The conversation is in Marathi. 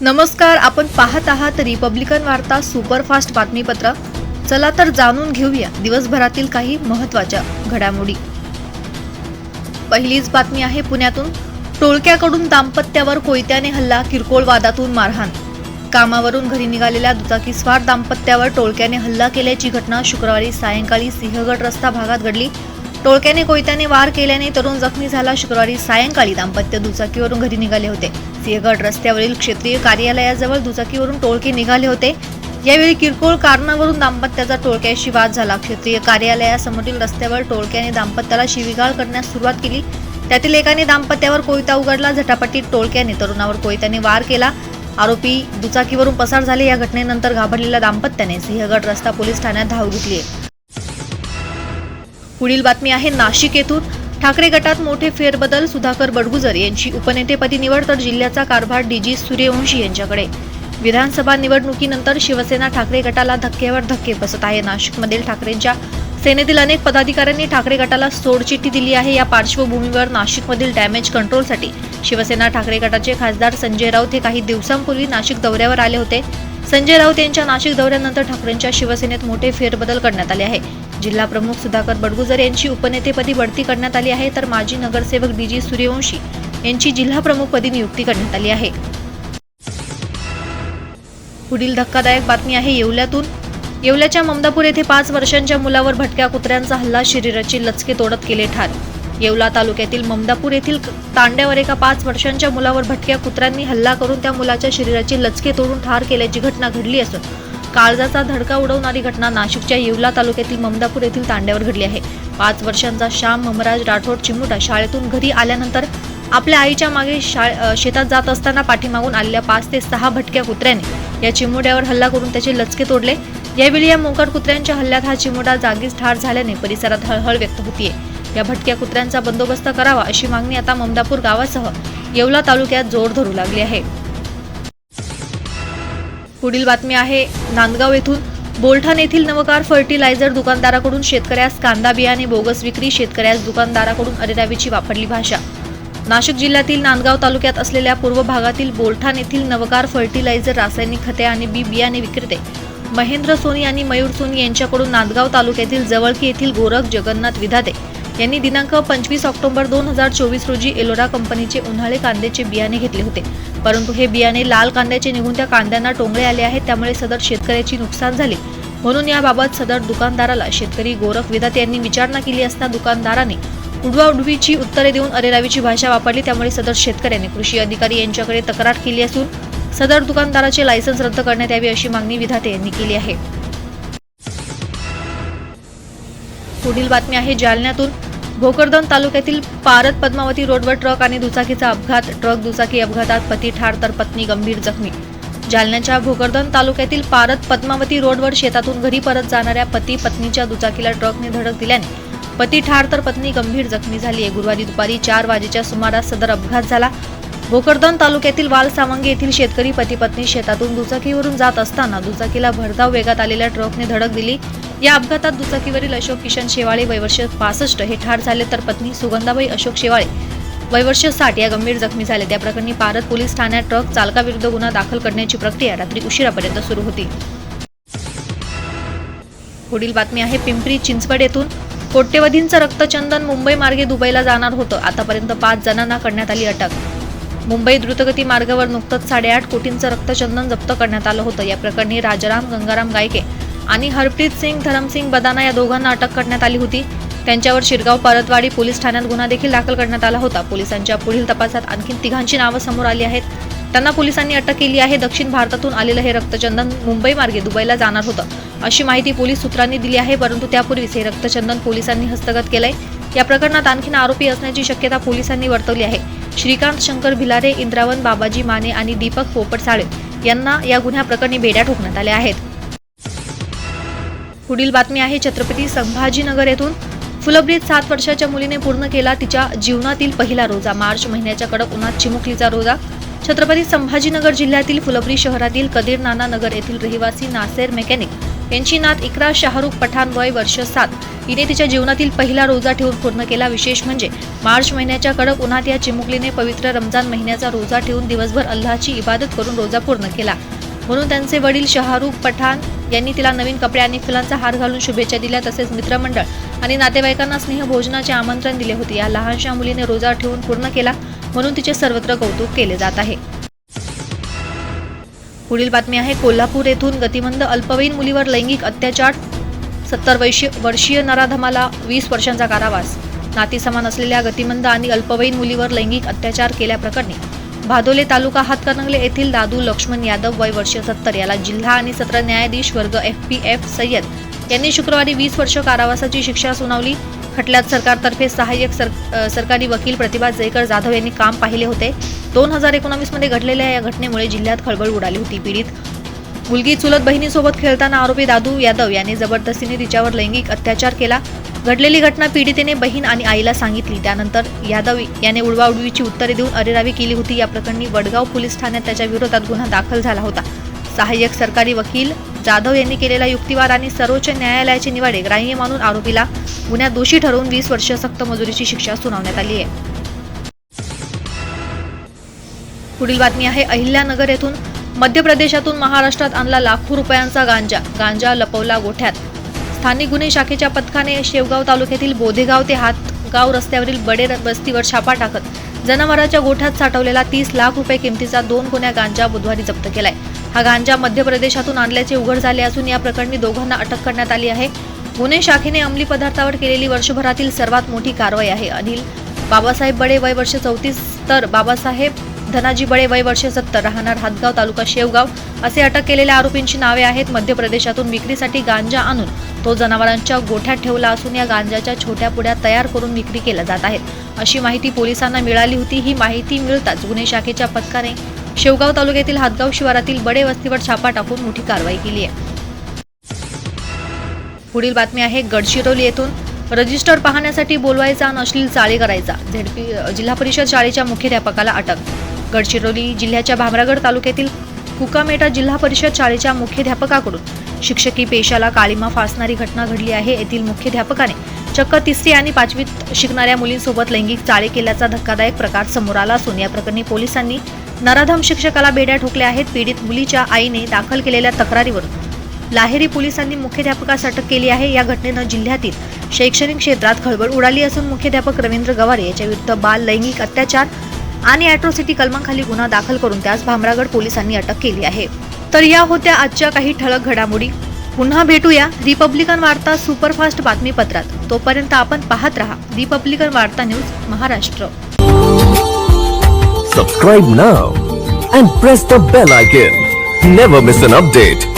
नमस्कार आपण पाहत आहात रिपब्लिकन वार्ता सुपरफास्ट बातमीपत्र. चला तर जाणून घेऊया दिवसभरातील काही महत्त्वाच्या घडामोडी. पहिलीच बातमी आहे पुण्यातून. टोळक्याकडून दाम्पत्यावर कोयत्याने हल्ला किरकोळ वादातून मारहाण. कामावरून घरी निघालेल्या दुचाकीस्वार दाम्पत्यावर टोळक्याने हल्ला केल्याची घटना शुक्रवारी सायंकाळी सिंहगड रस्ता भागात घडली. टोळक्याने कोयत्याने वार केल्याने तरुण जखमी झाला. शुक्रवारी सायंकाळी दाम्पत्य दुचाकीवरून घरी निघाले होते. सिंहगड रस्त्यावरील क्षेत्रीय कार्यालयाजवळ दुचाकीवरून टोळके निघाले होते. यावेळी किरकोळ कारणावरून दाम्पत्याचा टोळक्याशी वाद झाला. क्षेत्रीय कार्यालयासमोरील रस्त्यावर टोळक्याने दाम्पत्याला शिवीगाळ करण्यास सुरुवात केली. त्यातील एकाने दाम्पत्यावर कोयता उघडला. झटापटीत टोळक्याने तरुणावर कोयत्याने वार केला. आरोपी दुचाकीवरून पसार झाले. या घटनेनंतर घाबरलेल्या दाम्पत्याने सिंहगड रस्ता पोलीस ठाण्यात धाव घेतली आहे. पुढील बातमी आहे नाशिक येथून. ठाकरे गटात मोठे फेरबदल सुधाकर बडगुजर यांची उपनेतेपदी निवड तर जिल्ह्याचा कारभार डीजी सूर्यवंशी यांच्याकडे. विधानसभा निवडणुकीनंतर शिवसेना ठाकरे गटाला धक्क्यावर धक्के बसत आहे. नाशिकमधील ठाकरेंच्या सेनेतील अनेक पदाधिकाऱ्यांनी ठाकरे गटाला सोडचिठ्ठी दिली आहे. या पार्श्वभूमीवर नाशिकमधील डॅमेज कंट्रोलसाठी शिवसेना ठाकरे गटाचे खासदार संजय राऊत हे काही दिवसांपूर्वी नाशिक दौऱ्यावर आले होते. संजय राऊत यांच्या नाशिक दौऱ्यानंतर ठाकरेंच्या शिवसेनेत मोठे फेरबदल करण्यात आले आहे. जिल्हा प्रमुख सुधाकर बडगुजर यांची उपनेतेपदी बढती करण्यात आली आहे तर माजी नगरसेवक डीजी सूर्यवंशी यांची जिल्हा प्रमुखपदी नियुक्ती करण्यात आली आहे. पुढील धक्कादायक बातमी आहे येवल्यातून. येवल्याच्या ममदापूर येथे पाच वर्षांच्या मुलावर भटक्या कुत्र्यांचा हल्ला शरीराची लचके तोडत केले ठार. येवला तालुक्यातील ममदापूर येथील तांड्यावर एका पाच वर्षांच्या मुलावर भटक्या कुत्र्यांनी हल्ला करून त्या मुलाच्या शरीराची लचके तोडून ठार केल्याची घटना घडली असून काळजाचा धडका उडवणारी घटना नाशिकच्या येवला तालुक्यातील ममदापूर येथील तांड्यावर घडली आहे. पाच वर्षांचा श्याम ममराज राठोड चिमुटा शाळेतून घरी आल्यानंतर आपल्या आईच्या मागे शेतात जात असताना पाठीमागून आलेल्या पाच ते सहा भटक्या कुत्र्याने या चिमुड्यावर हल्ला करून त्याचे लचके तोडले. यावेळी या मोकाट कुत्र्यांच्या हल्ल्यात हा चिमुडा जागीच ठार झाल्याने परिसरात हळहळ व्यक्त होतीये. या भटक्या कुत्र्यांचा बंदोबस्त करावा अशी मागणी आता ममदापूर गावासह येवला तालुक्यात जोर धरू लागली आहे. पुढील बातमी आहे. नांदगाव येथून बोलठाण येथील नवकार फर्टिलायझर दुकानदाराकडून शेतकऱ्यास कांदा बियाणे बोगस विक्री शेतकऱ्यास दुकानदाराकडून अरेरावीची वापरली भाषा. नाशिक जिल्ह्यातील नांदगाव तालुक्यात असलेल्या पूर्व भागातील बोलठाण येथील नवकार फर्टिलायझर रासायनिक खते आणि बी बियाणे विक्रेते महेंद्र सोनी आणि मयूर सोनी यांच्याकडून नांदगाव तालुक्यातील जवळकी येथील गोरख जगन्नाथ विधाते यांनी दिनांक पंचवीस ऑक्टोबर दोन हजार चोवीस रोजी एलोरा कंपनीचे उन्हाळे कांद्याचे बियाणे घेतले होते. परंतु हे बियाणे लाल कांद्याचे निघून त्या कांद्यांना टोंगळे आले आहेत त्यामुळे सदर शेतकऱ्याची नुकसान झाले. म्हणून याबाबत सदर दुकानदाराला शेतकरी गोरख विधाते यांनी विचारणा केली असता दुकानदाराने उडवाउडवीची उत्तरे देऊन अरेरावीची भाषा वापरली त्यामुळे सदर शेतकऱ्याने कृषी अधिकारी यांच्याकडे तक्रार केली असून सदर दुकानदाराचे लायसन्स रद्द करण्यात यावे अशी मागणी विधाते यांनी केली आहे. पुढील बातमी आहे जालन्यातून. भोकरदन तालुक्यातील पारत पद्मावती रोडवर ट्रक आणि दुचाकीचा अपघात. ट्रक दुचाकी अपघातात पती ठार तर पत्नी गंभीर जखमी. जालन्याच्या भोकरदन तालुक्यातील पारत पद्मावती रोडवर शेतातून घरी परत जाणाऱ्या पती पत्नीच्या दुचाकीला ट्रकने धडक दिल्याने पती ठार तर पत्नी गंभीर जखमी झाली. आहे गुरुवारी दुपारी चार वाजेच्या सुमारास सदर अपघात झाला. भोकरदन तालुक्यातील वाल सावंगी येथील शेतकरी पती पत्नी शेतातून दुचाकीवरून जात असताना दुचाकीला भरधाव वेगात आलेल्या ट्रकने धडक दिली. या अपघातात दुचाकीवरील अशोक किशन शेवाळे वयवर्ष पासष्ट हे ठार झाले तर पत्नी सुगंधाबाई अशोक शेवाळे वयवर्ष साठ या गंभीर जखमी झाले. त्या प्रकरणी पारत पोलीस ठाण्यात ट्रक चालकाविरुद्ध गुन्हा दाखल करण्याची प्रक्रिया रात्री उशिरापर्यंत सुरू होती. पुढील बातमी आहे पिंपरी चिंचवड येथून कोट्यवधींचं रक्तचंदन मुंबई मार्गे दुबईला जाणार होतं. आतापर्यंत पाच जणांना करण्यात आली अटक. मुंबई द्रुतगती मार्गावर नुकतंच साडेआठ कोटींचं रक्तचंदन जप्त करण्यात आलं होतं. या प्रकरणी राजाराम गंगाराम गायके आणि हरप्रीत सिंग धरमसिंग बदाना या दोघांना अटक करण्यात आली होती. त्यांच्यावर शिरगाव परतवाडी पोलीस ठाण्यात गुन्हा देखील दाखल करण्यात आला होता. पोलिसांच्या पुढील तपासात आणखी तिघांची नावं समोर आली आहेत. त्यांना पोलिसांनी अटक केली आहे. दक्षिण भारतातून आलेलं हे रक्तचंदन मुंबई मार्गे दुबईला जाणार होतं. अशी माहिती पोलीस सूत्रांनी दिली आहे परंतु त्यापूर्वीच हे रक्तचंदन पोलिसांनी हस्तगत केलंय. या प्रकरणात आणखीन आरोपी असण्याची शक्यता पोलिसांनी वर्तवली आहे. श्रीकांत शंकर भिलारे इंद्रावन बाबाजी माने आणि दीपक पोपट साळे यांना या गुन्ह्याप्रकरणी बेड्या ठोकण्यात आल्या आहेत. पुढील बातमी आहे छत्रपती संभाजीनगर येथून. फुलब्रीत सात वर्षाच्या मुलीने पूर्ण केला तिच्या जीवनातील पहिला रोजा. मार्च महिन्याच्या कडक उन्हात चिमुकलीचा रोजा. छत्रपती संभाजीनगर जिल्ह्यातील फुलब्री शहरातील कदीर नाना नगर येथील रहिवासी नासेर मेकॅनिक यांची नात इकरा शाहरुख पठाण वय वर्ष सात. हिने तिच्या जीवनातील पहिला रोजा ठेवून पूर्ण केला. विशेष म्हणजे मार्च महिन्याच्या कडक उन्हात या चिमुकलीने पवित्र रमजान महिन्याचा रोजा ठेवून दिवसभर अल्लाची इबादत करून रोजा पूर्ण केला. म्हणून त्यांचे वडील शहारुख पठाण यांनी तिला नवीन कपडे आणि फुलांचा हार घालून शुभेच्छा दिल्या तसेच मित्रमंडळ आणि नातेवाईकांना स्नेहभोजनाचे आमंत्रण दिले होते. या लहानशा मुलीने रोजा ठेवून पूर्ण केला म्हणून तिचे सर्वत्र कौतुक केले जात आहे. पुढील बातमी आहे कोल्हापूर येथून गतिमंद अल्पवयीन मुलीवर लैंगिक अत्याचार सत्तर वर्षीय वर्षीय नराधमाला वीस वर्षांचा कारावास. नाती समान असलेल्या गतिमंद आणि अल्पवयीन मुलीवर लैंगिक अत्याचार केल्याप्रकरणी भादोले तालुका हातकणंगले येथील दादू लक्ष्मण यादव वय वर्ष सत्तर. याला जिल्हा आणि सत्र न्यायाधीश वर्ग एफ पी एफ सय्यद यांनी शुक्रवारी वीस वर्ष कारावासाची शिक्षा सुनावली. खटल्यात सरकारतर्फे सहाय्यक सर सरकारी वकील प्रतिभा जयकर जाधव यांनी काम पाहिले होते. दोन हजार एकोणावीसमध्ये घडलेल्या या घटनेमुळे जिल्ह्यात खळबळ उडाली होती. पीडित मुलगी चुलत बहिणीसोबत खेळताना आरोपी दादू यादव याने जबरदस्तीने तिच्यावर लैंगिक अत्याचार केला. घडलेली घटना पीडितेने बहीण आणि आईला सांगितली. त्यानंतर यादव याने उडवाउडवीची उत्तरे देऊन अरेरावी केली होती. या प्रकरणी वडगाव पोलीस ठाण्यात त्याच्या विरोधात गुन्हा दाखल झाला होता. सहाय्यक सरकारी वकील जाधव यांनी केलेला युक्तिवाद आणि सर्वोच्च न्यायालयाचे निवाडे ग्राह्य मानून आरोपीला गुन्ह्यात दोषी ठरवून वीस वर्ष सक्त मजुरीची शिक्षा सुनावण्यात आली आहे. पुढील बातमी आहे. अहिल्यानगर येथून मध्य प्रदेशातून महाराष्ट्रात आणला लाखो रुपयांचा गांजा. गांजा लपवला गोठ्यात. स्थानिक गुन्हे शाखेच्या पथकाने शेवगाव तालुक्यातील बोधेगाव ते हातगाव रस्त्यावरील बडे वस्तीवर छापा टाकत जनावरांच्या गोठ्यात साठवलेला तीस लाख रुपये किमतीचा दोन गुन्ह्या गांजा बुधवारी जप्त केलाय. हा गांजा मध्य प्रदेशातून आणल्याचे उघड झाले असून या प्रकरणी दोघांना अटक करण्यात आली आहे. गुन्हे शाखेने अंमली पदार्थावर केलेली वर्षभरातील सर्वात मोठी कारवाई आहे. अनिल बाबासाहेब बडे वय वर्ष चौतीस तर बाबासाहेब धनाजी बळे वय वर्ष सत्तर. राहणार हातगाव तालुका शेवगाव. असे अटक केलेल्या आरोपींची नावे आहेत. मध्य प्रदेशातून विक्रीसाठी गांजा आणून तो जनावरांच्या गोठ्यात ठेवला असून या गांजाच्या छोट्या पुड्या तयार करून विक्री केल्या जात आहेत. अशी माहिती पोलिसांना मिळाली होती. ही माहिती मिळताच गुन्हे शाखेच्या पथकाने शेवगाव तालुक्यातील हातगाव शिवारातील बडे वस्तीवर छापा टाकून मोठी कारवाई केली आहे. पुढील बातमी आहे. गडचिरोली येथून रजिस्टर पाहण्यासाठी बोलवायचा आणि अश्लील चाळे करायचा झेडपी जिल्हा परिषद शाळेच्या मुख्याध्यापकाला अटक गडचिरोली जिल्ह्याच्या भामरागड तालुक्यातील कुकामेटा जिल्हा परिषद शाळेच्या मुख्याध्यापकाकडून शिक्षकी पेशाला काळीमा फासणारी घटना घडली आहे. येथील मुख्याध्यापकाने चक्क तिसरी आणि पाचवीत शिकणाऱ्या मुलींसोबत लैंगिक चाळे केल्याचा धक्कादायक प्रकार समोर आला असून या प्रकरणी पोलिसांनी नराधम शिक्षकाला बेड्या ठोकल्या आहेत. पीडित मुलीच्या आईने दाखल केलेल्या तक्रारीवरून लाहेरी पोलिसांनी मुख्याध्यापकास अटक केली आहे. या घटनेनं जिल्ह्यातील शैक्षणिक क्षेत्रात खळबळ उडाली असून मुख्याध्यापक रवींद्र गवारे याच्याविरुद्ध बाल लैंगिक अत्याचार आणि अॅट्रॉसिटी कलमांखाली गुन्हा दाखल करून त्यास भामरागड पोलिसांनी अटक केली आहे. तर या होत्या आजच्या काही ठळक घडामोडी. पुन्हा भेटूया रिपब्लिकन वार्ता सुपरफास्ट बातमीपत्रात. तोपर्यंत आपण पाहत रहा रिपब्लिकन वार्ता news Maharashtra. Subscribe now and press the bell icon never miss an update